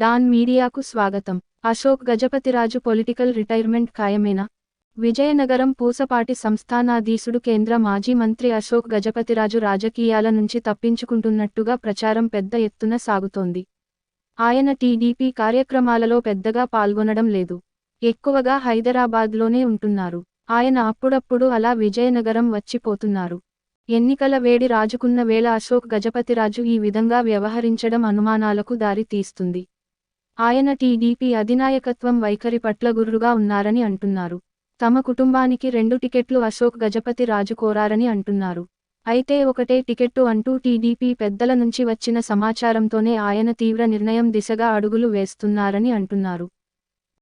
Don మీడియాకు స్వాగతం. Ashok Gajapathiraju political retirement ఖాయమేనా? విజయనగరం పూసపాటి సంస్థానాధీశుడు కేంద్ర మాజీ మంత్రి అశోక్ గజపతిరాజు రాజకీయాల నుంచి తప్పించుకుంటున్నట్టుగా ప్రచారం పెద్ద ఎత్తున సాగుతోంది. ఆయన టీడీపీ కార్యక్రమాలలో పెద్దగా పాల్గొనడం లేదు. ఎక్కువగా హైదరాబాద్లోనే ఉంటున్నారు. ఆయన అప్పుడప్పుడు అలా విజయనగరం వచ్చిపోతున్నారు. ఎన్నికల వేడి రాజుకున్న వేళ అశోక్ గజపతిరాజు ఈ విధంగా వ్యవహరించడం అనుమానాలకు దారి తీస్తుంది ఆయన టీడీపీ అధినాయకత్వం వైఖరి పట్ల గుర్రుగా ఉన్నారని అంటున్నారు. తమ కుటుంబానికి రెండు టికెట్లు అశోక్ గజపతి రాజు కోరారని అంటున్నారు. అయితే ఒకటే టికెట్టు అంటూ టీడీపీ పెద్దల నుంచి వచ్చిన సమాచారంతోనే ఆయన తీవ్ర నిర్ణయం దిశగా అడుగులు వేస్తున్నారని అంటున్నారు.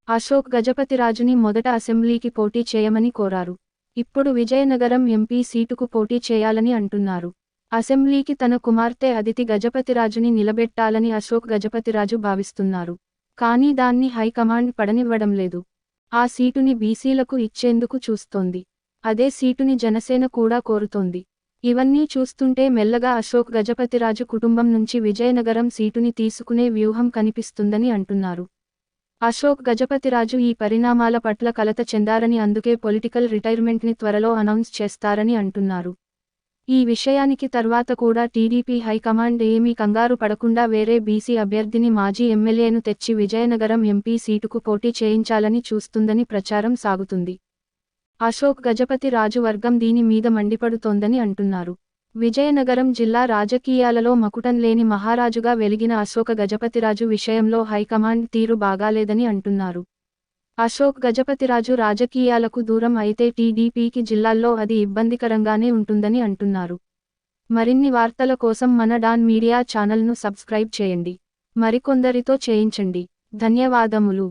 అశోక్ గజపతిరాజుని మొదట అసెంబ్లీకి పోటీ చేయమని కోరారు. ఇప్పుడు విజయనగరం ఎంపీ సీటుకు పోటీ చేయాలని అంటున్నారు. అసెంబ్లీకి తన కుమార్తె అదితి గజపతిరాజుని నిలబెట్టాలని అశోక్ గజపతిరాజు భావిస్తున్నారు. కానీ దాన్ని హైకమాండ్ పడనివ్వడం లేదు. ఆ సీటుని బీసీలకు ఇచ్చేందుకు చూస్తోంది. అదే సీటుని జనసేన కూడా కోరుతోంది. ఇవన్నీ చూస్తుంటే మెల్లగా అశోక్ గజపతిరాజు కుటుంబం నుంచి విజయనగరం సీటుని తీసుకునే వ్యూహం కనిపిస్తుందని అంటున్నారు. అశోక్ గజపతిరాజు ఈ పరిణామాల పట్ల కలత చెందారని అందుకే పొలిటికల్ రిటైర్మెంట్ని త్వరలో అనౌన్స్ చేస్తారని అంటున్నారు. ఈ విషయానికి తర్వాత కూడా టీడీపీ హైకమాండ్ ఏమీ కంగారు పడకుండా వేరే బీసీ అభ్యర్థిని మాజీ ఎమ్మెల్యేను తెచ్చి విజయనగరం ఎంపీ సీటుకు పోటీ చేయించాలని చూస్తుందని ప్రచారం సాగుతుంది. అశోక్ గజపతి రాజు వర్గం దీని మీద మండిపడుతోందని అంటున్నారు. విజయనగరం జిల్లా రాజకీయాలలో మకుటం లేని మహారాజుగా వెలిగిన అశోక గజపతిరాజు విషయంలో హైకమాండ్ తీరు బాగాలేదని అంటున్నారు. అశోక్ గజపతిరాజు రాజకీయాలకు దూరం అయితే టీడీపీకి జిల్లాల్లో అది ఇబ్బందికరంగానే ఉంటుందని అంటున్నారు. మరిన్ని వార్తల కోసం మన డాన్ మీడియా ఛానల్ను సబ్స్క్రైబ్ చేయండి. మరికొందరితో చేయించండి. ధన్యవాదములు.